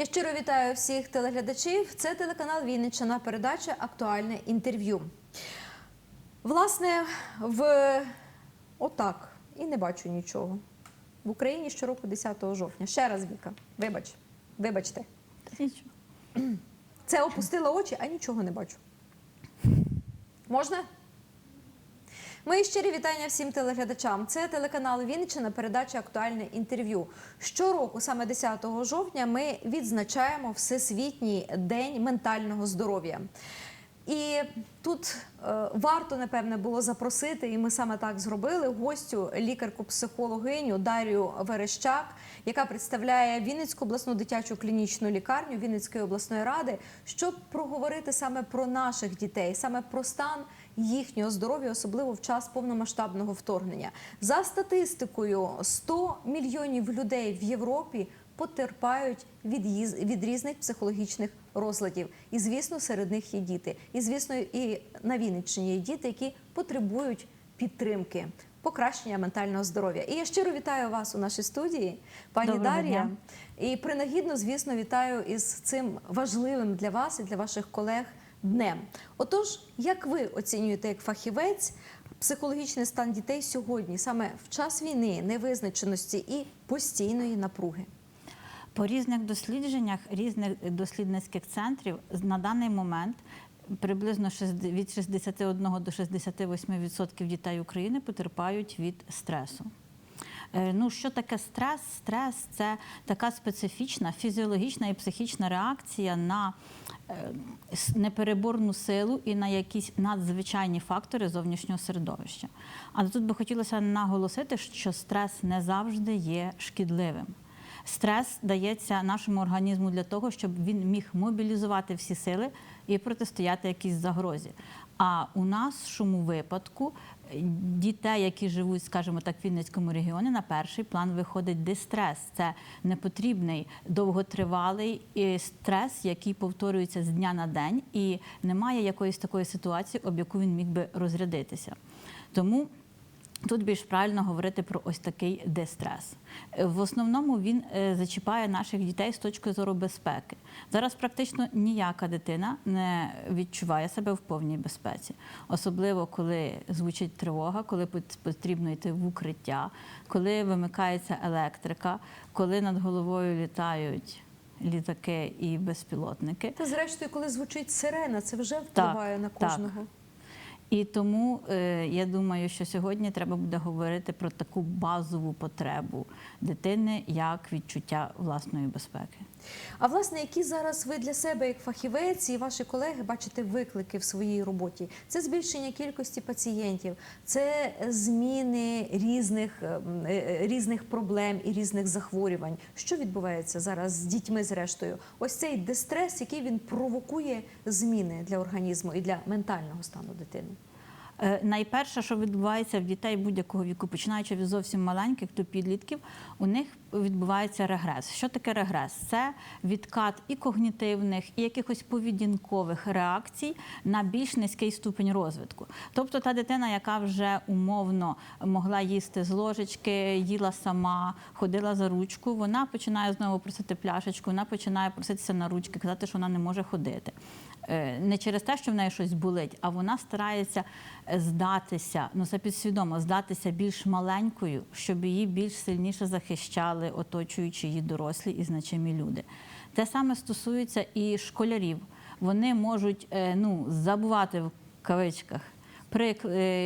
Я щиро вітаю всіх телеглядачів. Це телеканал Вінниччина, передача Актуальне інтерв'ю. Власне, в отак і не бачу нічого. В Україні щороку 10 жовтня. Ще раз, Віка, вибач, вибачте. Нічого. Це опустила очі, а нічого не бачу. Можна? Мої щирі вітання всім телеглядачам. Це телеканал Вінниччина, передача Актуальне інтерв'ю. Щороку, саме 10 жовтня, ми відзначаємо Всесвітній день ментального здоров'я. І тут е, варто, напевне, було запросити, і ми саме так зробили гостю, лікарку-психологиню Дарію Верещак, яка представляє Вінницьку обласну дитячу клінічну лікарню Вінницької обласної ради, щоб проговорити саме про наших дітей, саме про стан їхнього здоров'я, особливо в час повномасштабного вторгнення. За статистикою, 100 мільйонів людей в Європі потерпають від, їз- від різних психологічних розладів. І, звісно, серед них є діти. І, звісно, і на Вінниччині є діти, які потребують підтримки, покращення ментального здоров'я. І я щиро вітаю вас у нашій студії, пані Доброго Дар'я. І принагідно, звісно, вітаю із цим важливим для вас і для ваших колег днем. Отож, як ви оцінюєте як фахівець психологічний стан дітей сьогодні, саме в час війни, невизначеності і постійної напруги? По різних дослідженнях різних дослідницьких центрів на даний момент приблизно від 61 до 68% дітей України потерпають від стресу. Е, Ну, що таке стрес? Стрес це така специфічна фізіологічна і психічна реакція на е, непереборну силу і на якісь надзвичайні фактори зовнішнього середовища. Але тут би хотілося наголосити, що стрес не завжди є шкідливим. Стрес дається нашому організму для того, щоб він міг мобілізувати всі сили і протистояти якійсь загрозі. А у шуму випадку дітей, які живуть, скажімо так, в Вінницькому регіоні, на перший план виходить дистрес. Це непотрібний, довготривалий е, стрес, який повторюється з дня на день, і немає якоїсь такої ситуації, об яку він міг би розрядитися. Тому Тут більш правильно говорити про ось такий дистрес. Е, В основному він е, зачіпає наших дітей з точки зору безпеки. Зараз практично ніяка дитина не відчуває себе в повній безпеці, особливо коли звучить тривога, коли потрібно йти в укриття, коли вимикається електрика, коли над головою літають літаки і безпілотники. Та зрештою, коли звучить сирена, це вже впливає на так. І тому е, я думаю, що сьогодні треба буде говорити про таку базову потребу дитини як відчуття власної безпеки. А власне, які зараз ви для себе, як фахівець і ваші колеги, бачите виклики в своїй роботі? Це збільшення кількості пацієнтів, це зміни різних, е, е, різних проблем і різних захворювань. Що відбувається зараз з дітьми, зрештою? Ось цей дистрес, який він провокує зміни для організму і для ментального стану дитини. Е, Найперше, що відбувається в дітей будь-якого віку, починаючи від зовсім маленьких до підлітків, у них відбувається регрес. Що таке регрес? Це відкат і когнітивних, і якихось поведінкових реакцій на більш низький ступень розвитку. Тобто та дитина, яка вже умовно могла їсти з ложечки, їла сама, ходила за ручку, вона починає знову просити пляшечку, вона починає проситися на ручки, казати, що вона не може ходити. Е, Не через те, що в неї щось болить, а вона старається здатися, ну це підсвідомо, здатися більш маленькою, щоб її більш сильніше захищали оточуючи її дорослі і значимі люди. Те саме стосується і школярів. Вони можуть е, ну, забувати в кавичках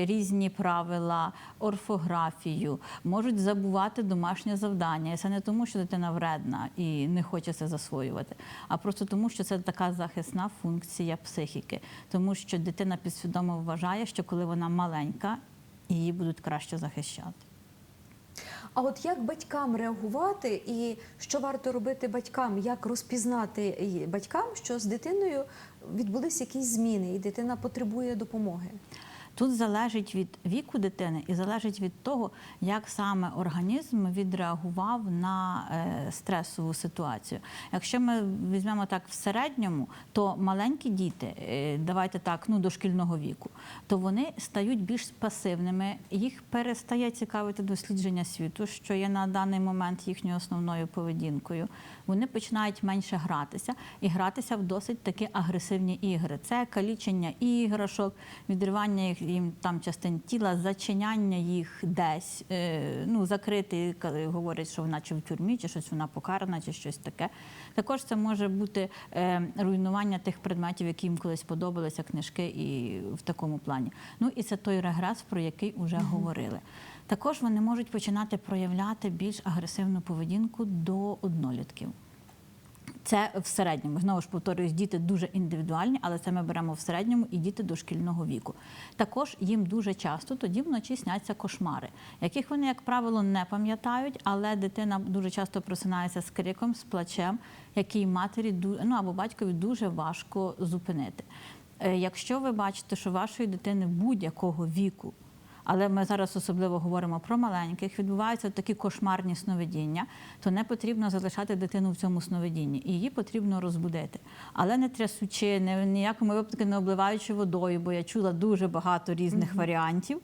різні правила, орфографію, можуть забувати домашнє завдання. І це не тому, що дитина вредна і не хоче це засвоювати, а просто тому, що це така захисна функція психіки, тому що дитина підсвідомо вважає, що коли вона маленька, її будуть краще захищати. А от як батькам реагувати, і що варто робити батькам, як розпізнати батькам, що з дитиною відбулись якісь зміни, і дитина потребує допомоги? Тут залежить від віку дитини і залежить від того, як саме організм відреагував на е, стресову ситуацію. Якщо ми візьмемо так в середньому, то маленькі діти, е, давайте так, ну дошкільного віку, то вони стають більш пасивними, їх перестає цікавити дослідження світу, що є на даний момент їхньою основною поведінкою. Вони починають менше гратися і гратися в досить таки агресивні ігри. Це калічення іграшок, відривання їх їм там частин тіла, зачиняння їх десь, е, ну закрити, ка- говорять, що вона чи в тюрмі, чи щось вона покарана, чи щось таке. Також це може бути е, руйнування тих предметів, які їм колись подобалися, книжки і в такому плані. Ну і це той регрес, про який вже говорили. Також вони можуть починати проявляти більш агресивну поведінку до однолітків. Це в середньому. Знову ж повторюсь, діти дуже індивідуальні, але це ми беремо в середньому і діти дошкільного віку. Також їм дуже часто тоді вночі сняться кошмари, яких вони, як правило, не пам'ятають, але дитина дуже часто просинається з криком, з плачем, який матері ну, або батькові дуже важко зупинити. Е, Якщо ви бачите, що вашої дитини будь-якого віку але ми зараз особливо говоримо про маленьких, відбуваються такі кошмарні сновидіння, то не потрібно залишати дитину в цьому сновидінні. І її потрібно розбудити. Але не трясучи, не ніякому випадку не обливаючи водою, бо я чула дуже багато різних варіантів,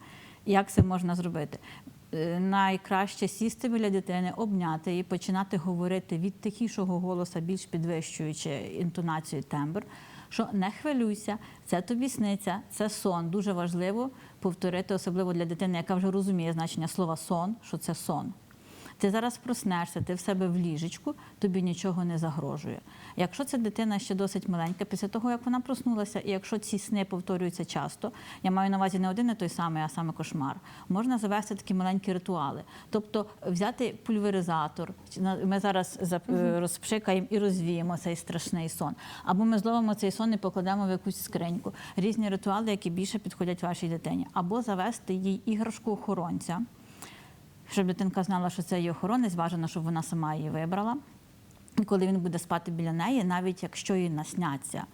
як це можна зробити. Е, Найкраще сісти біля дитини, обняти її, починати говорити від тихішого голоса, більш підвищуючи інтонацію тембр що не хвилюйся, це тобі сниться, це сон. Дуже важливо повторити, особливо для дитини, яка вже розуміє значення слова сон, що це сон. Ти зараз проснешся, ти в себе в ліжечку, тобі нічого не загрожує. Якщо це дитина ще досить маленька, після того як вона проснулася, і якщо ці сни повторюються часто, я маю на увазі не один і той самий, а саме кошмар, можна завести такі маленькі ритуали. Тобто взяти пульверизатор. Ми зараз е, розпшикаємо і розвіємо цей страшний сон. Або ми зловимо цей сон і покладемо в якусь скриньку. Різні ритуали, які більше підходять вашій дитині. Або завести їй іграшку охоронця щоб дитинка знала, що це її охоронець, бажано, щоб вона сама її вибрала. І коли він буде спати біля неї, навіть якщо їй насняться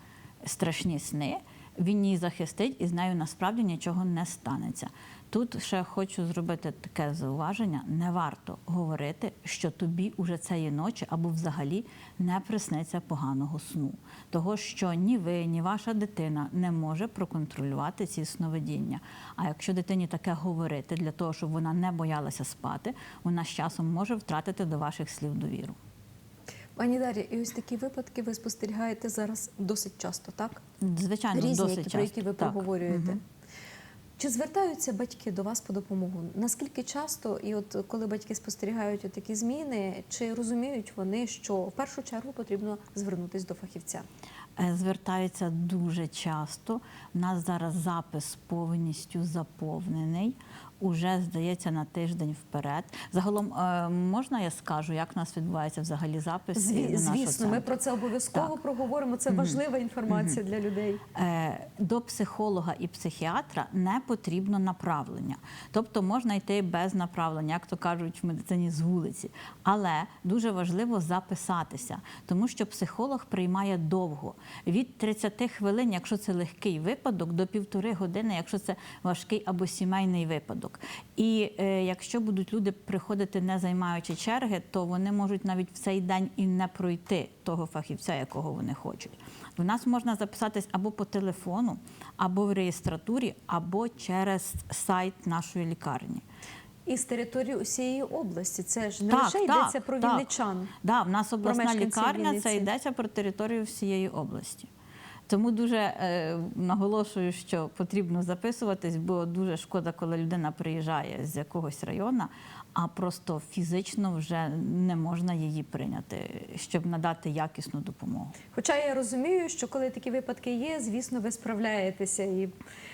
страшні сни, він її захистить і з нею насправді нічого не станеться. Тут ще хочу зробити таке зауваження: не варто говорити, що тобі уже цієї ночі або взагалі не присниться поганого сну. Того, що ні ви, ні ваша дитина не може проконтролювати ці сновидіння. А якщо дитині таке говорити для того, щоб вона не боялася спати, вона з часом може втратити до ваших слів довіру. Пані Дар'я, і ось такі випадки ви спостерігаєте зараз досить часто, так? Звичайно, Різні, досить які, часто. про які ви Так. проговорюєте. Мгм. Чи звертаються батьки до вас по допомогу? Наскільки часто, і от коли батьки спостерігають такі зміни, чи розуміють вони, що в першу чергу потрібно звернутися до фахівця? Е, Звертаються дуже часто. У нас зараз запис повністю заповнений. Уже здається на тиждень вперед. Загалом е, можна я скажу, як у нас відбувається взагалі запис Зві- звісно, ми про це обов'язково проговоримо. Це важлива інформація для людей. Е, до психолога і психіатра не потрібно направлення. Тобто можна йти без направлення, як то кажуть в медицині з вулиці. Але дуже важливо записатися, тому що психолог приймає довго. Від 30 хвилин, якщо це легкий випадок, до півтори години, якщо це важкий або сімейний випадок. І е, якщо будуть люди приходити не займаючи черги, то вони можуть навіть в цей день і не пройти того фахівця, якого вони хочуть. В нас можна записатись або по телефону, або в реєстратурі, або через сайт нашої лікарні. І з території усієї області. Це ж не Так, лише так, йдеться про так. вінничан. Да, в нас обласна лікарня, Вінниці. це йдеться про територію всієї області. Тому дуже е, наголошую, що потрібно записуватись, бо дуже шкода, коли людина приїжджає з якогось району, а просто фізично вже не можна її прийняти, щоб надати якісну допомогу. Хоча я розумію, що коли такі випадки є, звісно, ви справляєтеся і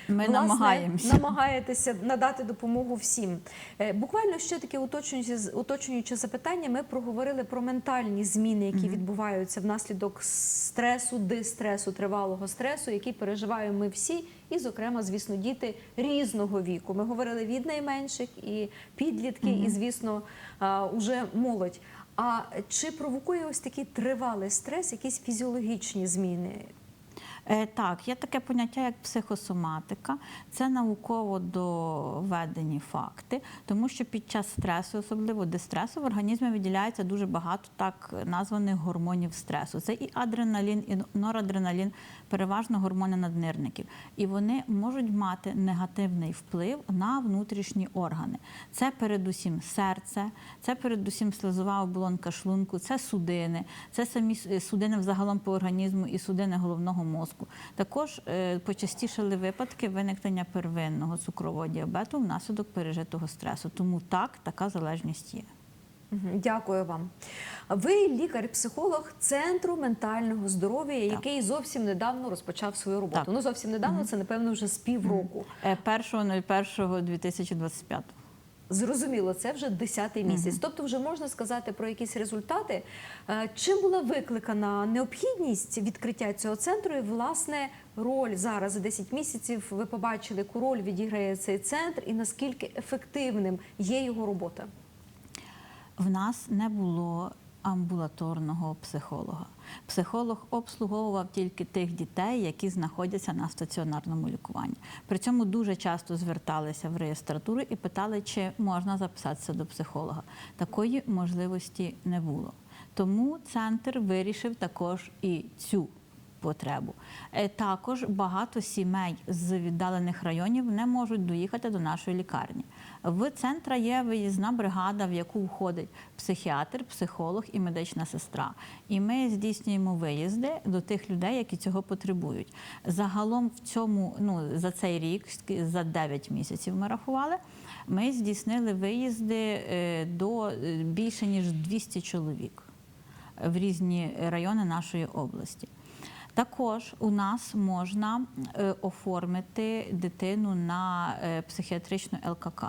Ми власне, намагаємося. намагаєтеся надати допомогу всім. Е, Буквально ще таке уточнююче, уточнююче запитання. Ми проговорили про ментальні зміни, які відбуваються внаслідок стресу, дистресу, тривалого стресу, який переживаємо ми всі, і, зокрема, звісно, діти різного віку. Ми говорили від найменших і підлітки, і, звісно, уже молодь. А чи провокує ось такий тривалий стрес, якісь фізіологічні зміни? Е, Так, є таке поняття як психосоматика. Це науково доведені факти, тому що під час стресу, особливо дистресу, в організмі виділяється дуже багато так названих гормонів стресу. Це і адреналін, і норадреналін, переважно гормони наднирників. І вони можуть мати негативний вплив на внутрішні органи. Це передусім серце, це передусім слизова оболонка шлунку, це судини, це самі судини взагалом по організму і судини головного мозку. Також е, почастішали випадки виникнення первинного цукрового діабету внаслідок пережитого стресу. Тому так, така залежність є. Дякую вам. Ви лікар-психолог центру ментального здоров'я, який зовсім недавно розпочав свою роботу. Так. Ну зовсім недавно, це напевно вже з півроку. Е, 1.01.2025. Зрозуміло, це вже 10-й місяць. Тобто, вже можна сказати про якісь результати. Е, Чим була викликана необхідність відкриття цього центру? І власне роль зараз за 10 місяців ви побачили, яку роль відіграє цей центр, і наскільки ефективним є його робота? В нас не було амбулаторного психолога. Психолог обслуговував тільки тих дітей, які знаходяться на стаціонарному лікуванні. При цьому дуже часто зверталися в реєстратуру і питали, чи можна записатися до психолога. Такої можливості не було. Тому центр вирішив також і цю потребу. Е, Також багато сімей з віддалених районів не можуть доїхати до нашої лікарні. В центра є виїзна бригада, в яку входить психіатр, психолог і медична сестра. І ми здійснюємо виїзди до тих людей, які цього потребують. Загалом в цьому, ну за цей рік, за 9 місяців ми рахували. Ми здійснили виїзди е, до е, більше ніж 200 чоловік в різні райони нашої області. Також у нас можна е, оформити дитину на е, психіатричну ЛКК.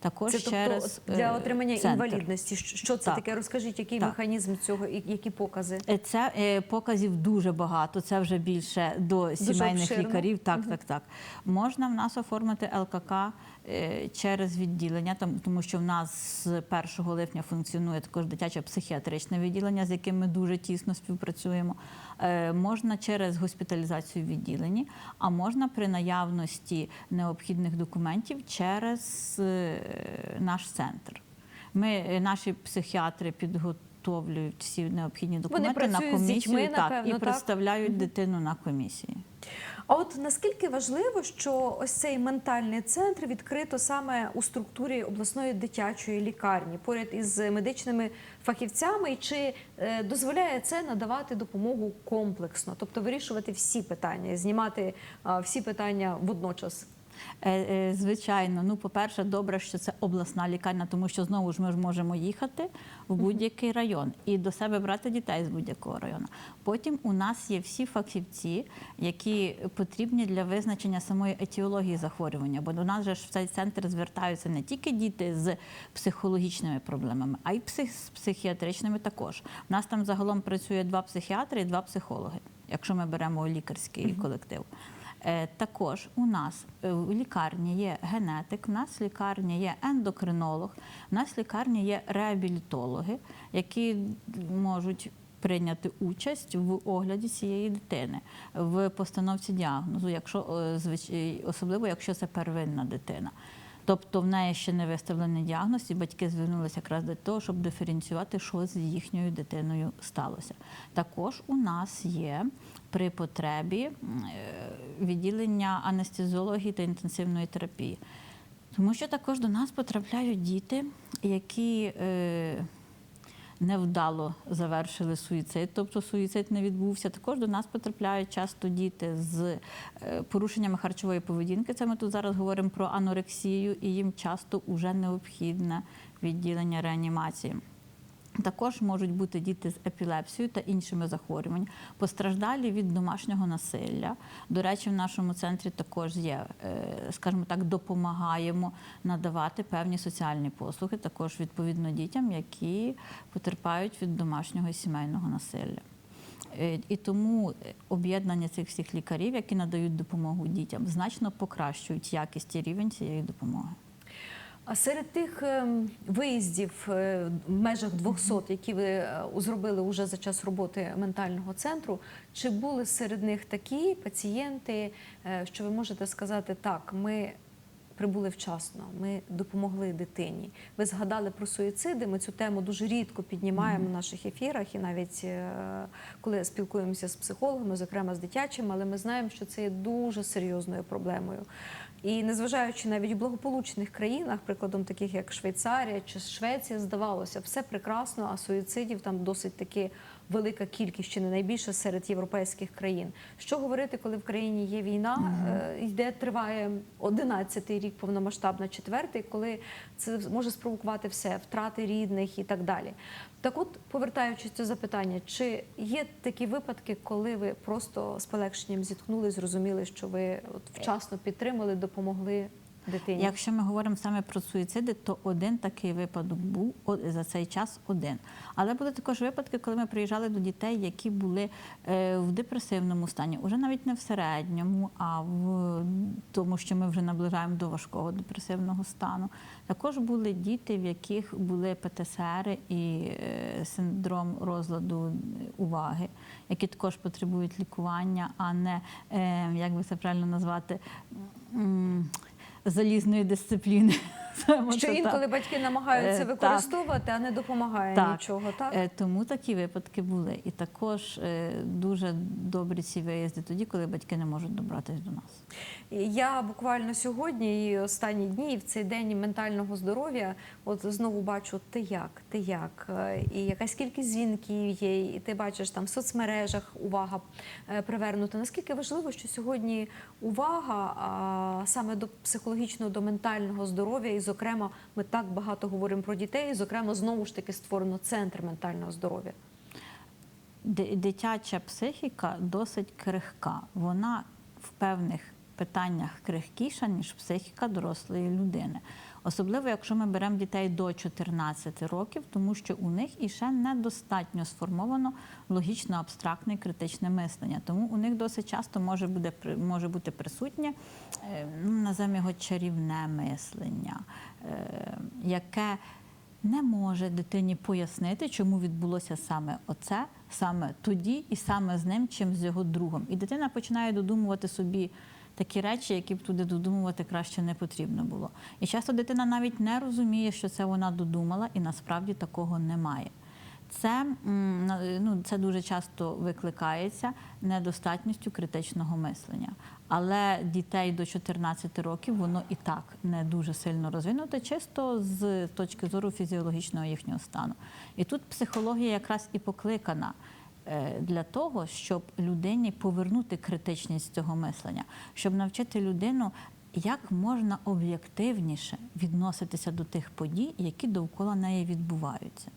Також Це тобто через от для е, отримання центр. інвалідності. Що це Так. таке? Розкажіть, який Так. механізм цього і які покази? Це е, показів дуже багато. Це вже більше до сімейних лікарів. Так, так, так. Можна в нас оформити ЛКК через відділення, там тому що в нас з 1 липня функціонує також дитяче психіатричне відділення, з яким ми дуже тісно співпрацюємо. Е, Можна через госпіталізацію в відділенні, а можна при наявності необхідних документів через е, наш центр. Ми, е, наші психіатри підготовлюють всі необхідні документи на комісію дітьми, так, напевно, і так? представляють дитину на комісії. А от наскільки важливо, що ось цей ментальний центр відкрито саме у структурі обласної дитячої лікарні, поряд із медичними фахівцями, і чи е, дозволяє це надавати допомогу комплексно, тобто вирішувати всі питання, знімати всі питання водночас? Е, е, Звичайно, ну по-перше, добре, що це обласна лікарня, тому що знову ж ми ж можемо їхати в будь-який район і до себе брати дітей з будь-якого району. Потім у нас є всі фахівці, які потрібні для визначення самої етіології захворювання. Бо до нас же ж в цей центр звертаються не тільки діти з психологічними проблемами, а й псих, з психіатричними також. У нас там загалом працює два психіатри і два психологи, якщо ми беремо лікарський колектив. Е, Також у нас е, в лікарні є генетик, в нас в лікарні є ендокринолог, в нас в лікарні є реабілітологи, які можуть прийняти участь в огляді цієї дитини, в постановці діагнозу, якщо е, особливо якщо це первинна дитина. Тобто в неї ще не виставлений діагноз, і батьки звернулися якраз до того, щоб диференціювати, що з їхньою дитиною сталося. Також у нас є при потребі е, відділення анестезіології та інтенсивної терапії. Тому що також до нас потрапляють діти, які е, невдало завершили суїцид, тобто суїцид не відбувся. Також до нас потрапляють часто діти з е, порушеннями харчової поведінки. Це ми тут зараз говоримо про анорексію, і їм часто вже необхідне відділення реанімації. Також можуть бути діти з епілепсією та іншими захворюваннями, постраждалі від домашнього насилля. До речі, в нашому центрі також є, е, скажімо так, допомагаємо надавати певні соціальні послуги, також відповідно дітям, які потерпають від домашнього і сімейного насилля. Е, І тому е, об'єднання цих всіх лікарів, які надають допомогу дітям, значно покращують якість і рівень цієї допомоги. А серед тих ем, виїздів е, в межах 200, які ви е, зробили уже за час роботи ментального центру, чи були серед них такі пацієнти, е, що ви можете сказати так, ми прибули вчасно, ми допомогли дитині. Ви згадали про суїциди. Ми цю тему дуже рідко піднімаємо в наших ефірах, і навіть коли спілкуємося з психологами, зокрема з дитячими, але ми знаємо, що це є дуже серйозною проблемою. І незважаючи навіть в благополучних країнах, прикладом таких як Швейцарія чи Швеція, здавалося, все прекрасно, а суїцидів там досить таки велика кількість, чи не найбільша серед європейських країн. Що говорити, коли в країні є війна, е, йде триває 11-й рік повномасштабна, четвертий, коли це може спровокувати все, втрати рідних і так далі. Так, от, повертаючись до запитання, чи є такі випадки, коли ви просто з полегшенням зіткнули, зрозуміли, що ви от вчасно підтримали, допомогли дитині? Якщо ми говоримо саме про суїциди, то один такий випадок був за цей час один. Але були також випадки, коли ми приїжджали до дітей, які були е, в депресивному стані, уже навіть не в середньому, а в тому, що ми вже наближаємо до важкого депресивного стану. Також були діти, в яких були ПТСР і е, синдром розладу уваги, які також потребують лікування, а не е, як би це правильно назвати. Залізної дисципліни. Називаємо Що це так. інколи батьки намагаються Е, так. використовувати, а не допомагає Так. нічого, так? Е, Тому такі випадки були. І також е, дуже добрі ці виїзди тоді, коли батьки не можуть добратися до нас. Я буквально сьогодні і останні дні, і в цей день ментального здоров'я, от знову бачу, ти як, ти як, і якась кількість дзвінків є, і ти бачиш там в соцмережах увага привернута. Наскільки важливо, що сьогодні увага а, саме до психологічного, до ментального здоров'я, і, зокрема, ми так багато говоримо про дітей, зокрема, знову ж таки створено центр ментального здоров'я. Дитяча психіка досить крихка. Вона в певних питаннях крихкіша, ніж психіка дорослої людини. Особливо, якщо ми беремо дітей до 14 років, тому що у них іще недостатньо сформовано логічно-абстрактне критичне мислення. Тому у них досить часто може, буде, може бути присутнє, е, ну, називаємо його чарівне мислення, е, яке не може дитині пояснити, чому відбулося саме оце, саме тоді і саме з ним, чим з його другом. І дитина починає додумувати собі такі речі, які б туди додумувати краще не потрібно було. І часто дитина навіть не розуміє, що це вона додумала, і насправді такого немає. Це, ну, це дуже часто викликається недостатністю критичного мислення. Але дітей до 14 років воно і так не дуже сильно розвинуте, чисто з точки зору фізіологічного їхнього стану. І тут психологія якраз і покликана для того, щоб людині повернути критичність цього мислення, щоб навчити людину. Як можна об'єктивніше відноситися до тих подій, які довкола неї відбуваються?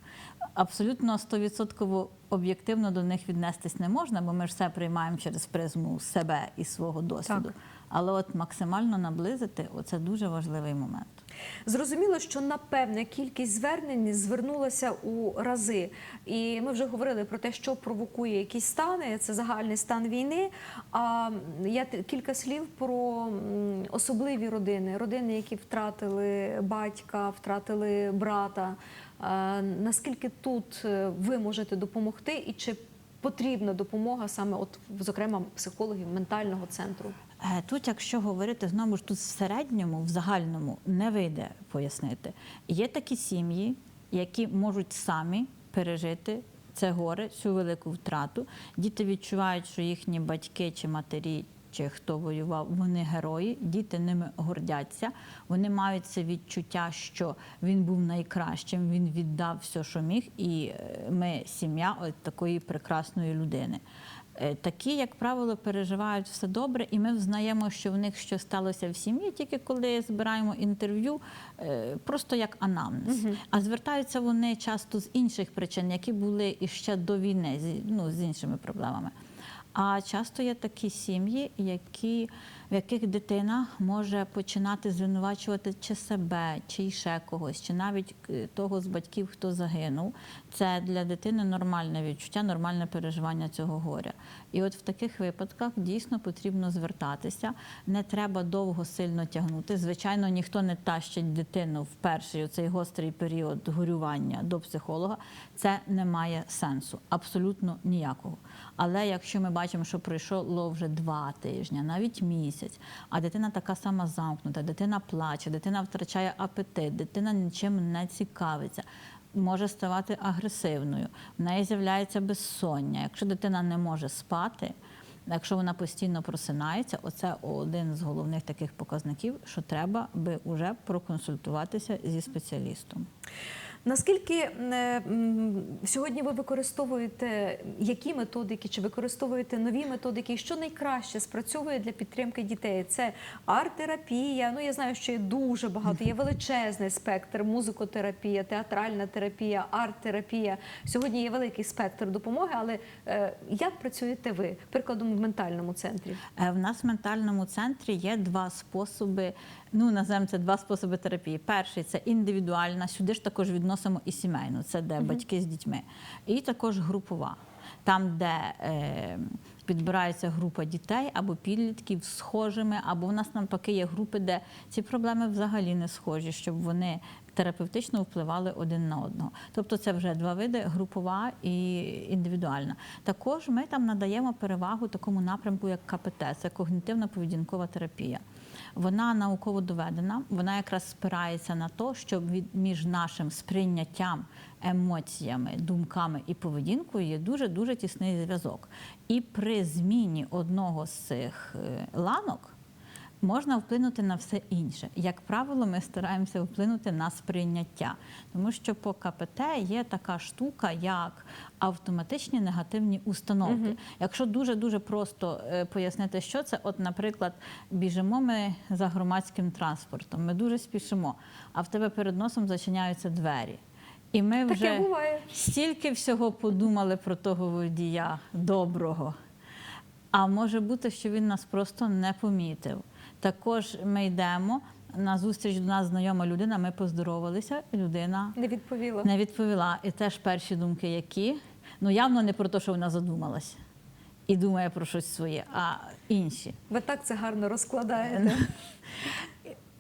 Абсолютно 100% об'єктивно до них віднестись не можна, бо ми ж все приймаємо через призму себе і свого досвіду. Так. Але от максимально наблизити це дуже важливий момент. Зрозуміло, що на певне кількість звернень звернулася у рази. І ми вже говорили про те, що провокує якісь стани. Це загальний стан війни. А я кілька слів про особливі родини, родини, які втратили батька, втратили брата. Наскільки тут е, ви можете допомогти, і чи потрібна допомога саме, от зокрема, психологів ментального центру? Е, Тут, якщо говорити знову ж тут в середньому, в загальному не вийде пояснити. Є такі сім'ї, які можуть самі пережити це горе, цю велику втрату. Діти відчувають, що їхні батьки чи матері. Чи хто воював, вони герої, діти ними гордяться. Вони мають це відчуття, що він був найкращим, він віддав все, що міг, і е, ми сім'я такої прекрасної людини. Е, Такі, як правило, переживають все добре, і ми взнаємо, що в них що сталося в сім'ї, тільки коли збираємо інтерв'ю, е, просто як анамнез. А звертаються вони часто з інших причин, які були іще до війни, ну, з іншими проблемами. А часто є такі сім'ї, які в яких дитина може починати звинувачувати чи себе, чи ще когось, чи навіть е, того з батьків, хто загинув. Це для дитини нормальне відчуття, нормальне переживання цього горя. І от в таких випадках дійсно потрібно звертатися. Не треба довго сильно тягнути. Звичайно, ніхто не тащить дитину в перший цей гострий період горювання до психолога. Це не має сенсу, абсолютно ніякого. Але якщо ми бачимо, що пройшло вже два тижні, навіть місяць, а дитина така сама замкнута, дитина плаче, дитина втрачає апетит, дитина нічим не цікавиться. Може ставати агресивною, в неї з'являється безсоння. Якщо дитина не може спати, якщо вона постійно просинається, оце один з головних таких показників, що треба би вже проконсультуватися зі спеціалістом. Наскільки е, сьогодні ви використовуєте які методики, чи використовуєте нові методики, і що найкраще спрацьовує для підтримки дітей? Це арт-терапія. Ну я знаю, що є дуже багато, є величезний спектр, музикотерапія, театральна терапія, арт-терапія. Сьогодні є великий спектр допомоги, але е, як працюєте ви? Прикладом в ментальному центрі? Е, В нас в ментальному центрі є два способи. Ну, називаємо це два способи терапії. Перший це індивідуальна, сюди ж також відносимо і сімейну, це де батьки з дітьми, і також групова. Там, де е, підбирається група дітей або підлітків схожими, або в нас навпаки є групи, де ці проблеми взагалі не схожі, щоб вони терапевтично впливали один на одного. Тобто це вже два види: групова і індивідуальна. Також ми там надаємо перевагу такому напрямку, як КПТ, це когнітивно-поведінкова терапія. Вона науково доведена, вона якраз спирається на те, що між нашим сприйняттям, емоціями, думками і поведінкою є дуже дуже тісний зв'язок. І при зміні одного з цих е, ланок можна вплинути на все інше. Як правило, ми стараємося вплинути на сприйняття, тому що по КПТ є така штука, як автоматичні негативні установки. Якщо дуже дуже просто е, пояснити, що це, от, наприклад, біжимо ми за громадським транспортом, ми дуже спішимо, а в тебе перед носом зачиняються двері. І ми Таке вже буває. стільки всього подумали про того водія доброго. А може бути, що він нас просто не помітив. Також ми йдемо на зустріч до нас знайома людина. Ми поздоровалися, людина Не відповіла. не відповіла. І теж перші думки, які ну явно не про те, що вона задумалась і думає про щось своє, а інші. Ви так це гарно розкладаєте.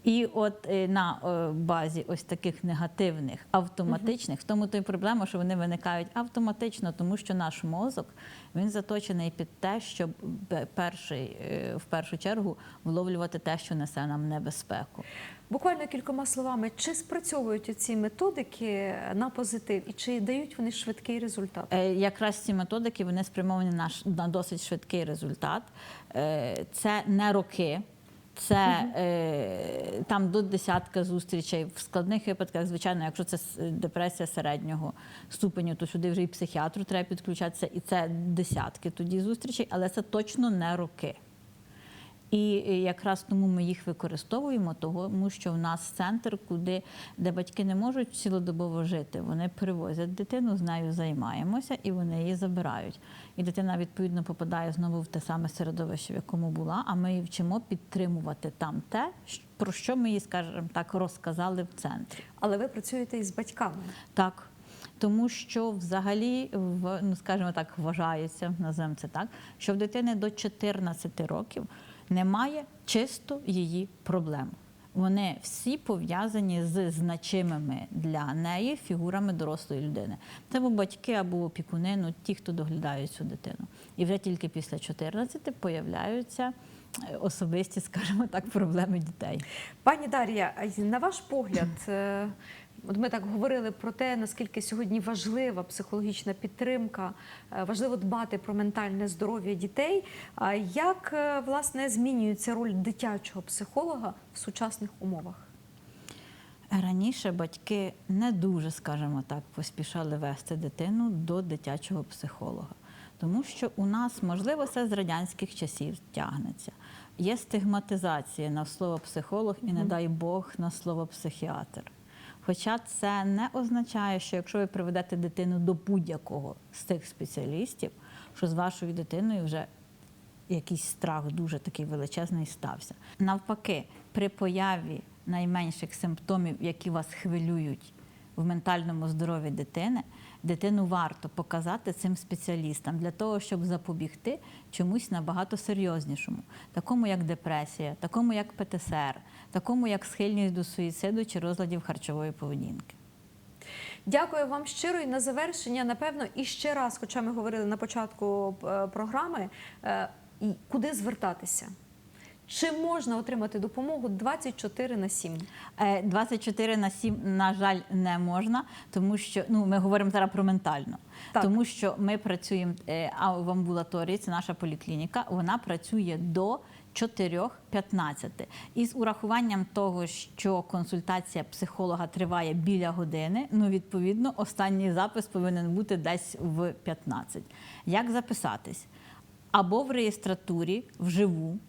І от е, на е, базі ось таких негативних, автоматичних, в тому то й проблема, що вони виникають автоматично, тому що наш мозок він заточений під те, щоб перший, е, в першу чергу вловлювати те, що несе нам небезпеку. Буквально кількома словами, чи спрацьовують ці методики на позитив і чи дають вони швидкий результат? Якраз ці методики вони спрямовані на, досить швидкий результат. Це не роки. Це е, там до десятка зустрічей в складних випадках, звичайно, якщо це депресія середнього ступеню, то сюди вже і психіатру треба підключатися, і це десятки тоді зустрічей, але це точно не роки. І е, якраз тому ми їх використовуємо, тому що в нас центр, куди де батьки не можуть цілодобово жити. Вони привозять дитину, з нею займаємося, і вони її забирають. І дитина відповідно попадає знову в те саме середовище, в якому була. А ми її вчимо підтримувати там те, про що ми їй, скажімо так, розказали в центрі. Але ви працюєте із батьками. Так. Тому що взагалі в ну скажімо так, вважається, називаємо це так, що в дитини до 14 років немає чисто її проблем. Вони всі пов'язані з значимими для неї фігурами дорослої людини. Це або батьки, або опікуни, ну ті, хто доглядають цю дитину. І вже тільки після 14 появляються е, особисті, скажімо так, проблеми дітей. Пані Дар'я, на ваш погляд, е, от ми так говорили про те, наскільки сьогодні важлива психологічна підтримка, е, важливо дбати про ментальне здоров'я дітей. А як е, власне змінюється роль дитячого психолога в сучасних умовах? Раніше батьки не дуже, скажімо так, поспішали вести дитину до дитячого психолога, тому що у нас, можливо, це з радянських часів тягнеться. Є стигматизація на слово психолог і, не дай Бог, на слово психіатр. Хоча це не означає, що якщо ви приведете дитину до будь-якого з цих спеціалістів, що з вашою дитиною вже якийсь страх дуже такий величезний стався. Навпаки, при появі найменших симптомів, які вас хвилюють в ментальному здоров'ї дитини, дитину варто показати цим спеціалістам для того, щоб запобігти чомусь набагато серйознішому, такому як депресія, такому як ПТСР, такому як схильність до суїциду чи розладів харчової поведінки. Дякую вам щиро і на завершення. Напевно, і ще раз, хоча ми говорили на початку е, програми, е, куди звертатися? Чи можна отримати допомогу 24 на 7? Е, 24 на 7, на жаль, не можна, тому що ну ми говоримо зараз про ментально, Так. тому що ми працюємо е, а в амбулаторії, це наша поліклініка. Вона працює до 4.15. І з урахуванням того, що консультація психолога триває біля години, ну відповідно, останній запис повинен бути десь в 15. Як записатись? Або в реєстратурі вживу,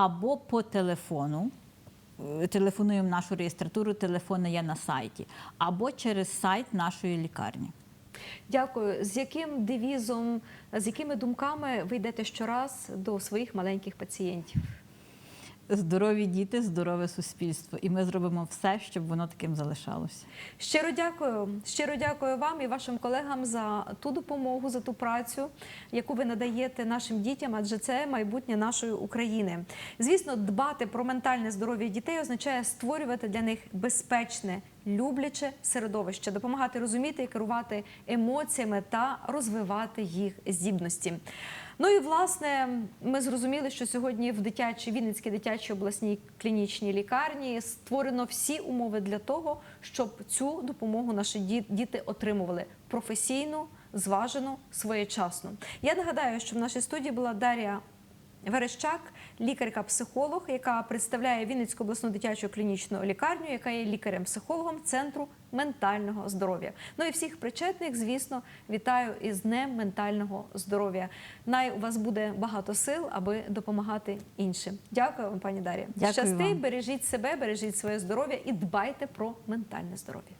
або по телефону. Е, Телефонуємо нашу реєстратуру, телефони є на сайті, або через сайт нашої лікарні. Дякую. З яким девізом, з якими думками ви йдете щораз до своїх маленьких пацієнтів? Здорові діти, здорове суспільство. І ми зробимо все, щоб воно таким залишалося. Щиро дякую. Щиро дякую вам і вашим колегам за ту допомогу, за ту працю, яку ви надаєте нашим дітям, адже це майбутнє нашої України. Звісно, дбати про ментальне здоров'я дітей означає створювати для них безпечне, любляче середовище, допомагати розуміти і керувати емоціями та розвивати їх здібності. Ну і власне ми зрозуміли, що сьогодні в дитячій Вінницькій дитячій обласній клінічній лікарні створено всі умови для того, щоб цю допомогу наші діти отримували професійну, зважену, своєчасну. Я нагадаю, що в нашій студії була Дар'я Верещак, лікарка-психолог, яка представляє Вінницьку обласну дитячу клінічну лікарню, яка є лікарем-психологом центру ментального здоров'я. Ну і всіх причетних, звісно, вітаю із Днем ментального здоров'я. Най у вас буде багато сил, аби допомагати іншим. Дякую вам, пані Дар'я. Щасти, бережіть себе, бережіть своє здоров'я і дбайте про ментальне здоров'я.